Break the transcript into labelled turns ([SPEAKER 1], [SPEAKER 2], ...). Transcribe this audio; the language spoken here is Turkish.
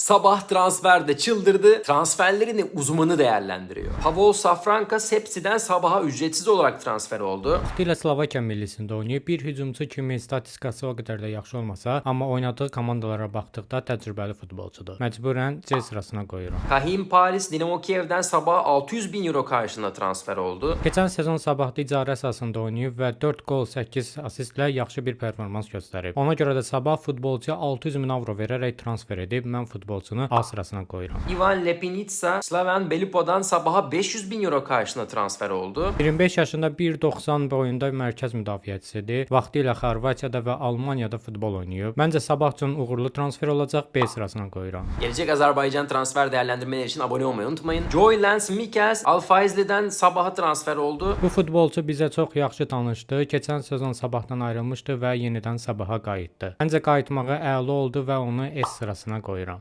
[SPEAKER 1] Sabah transferde çıldırdı. Transferlerini uzmanı değerlendiriyor. Pavol Safrankas hepsiden Sabah'a ücretsiz olarak transfer oldu.
[SPEAKER 2] Vaxtilə Slovakiya millisində oynayıb. Bir hücumçu kimi statistikası o qədər də yaxşı olmasa, amma oynadığı komandalara baxdıqda təcrübəli futbolçudur. Məcburən C sırasına qoyuram.
[SPEAKER 1] Kahim Paris Dinamo Kiev'den Sabah'a 600 bin euro karşılığında transfer oldu.
[SPEAKER 2] Keçən sezon Sabahda icarə əsasında oynayıb və 4 qol, 8 assistlə yaxşı bir performans göstərib. Ona görə də Sabah futbolçuya 600 min avro verərək transfer edib. Mən futbolçunu A sırasına qoyuram.
[SPEAKER 1] Ivan Lepinitsa Slaven Belipo'dan Sabah'a 500 bin euro karşılığında transfer oldu.
[SPEAKER 2] 25 yaşında 1.90 boyunda mərkəz müdafiəçisidir. Vaxtilə Xorvatiyada və Almaniyada futbol oynayıb. Məncə Sabah üçün uğurlu transfer olacaq. B sırasına qoyuram.
[SPEAKER 1] Gelecek Azerbaycan transfer değerlendirmeleri için abone olmayı unutmayın. Joy Lance Mikels Al Faizli'den Sabah'a transfer oldu.
[SPEAKER 2] Bu futbolçu bizə çox yaxşı tanışdı. Keçən sezon Sabahdan ayrılmışdı və yenidən Sabaha qayıtdı. Məncə qayıtmağı əla oldu və onu S sırasına qoyuram.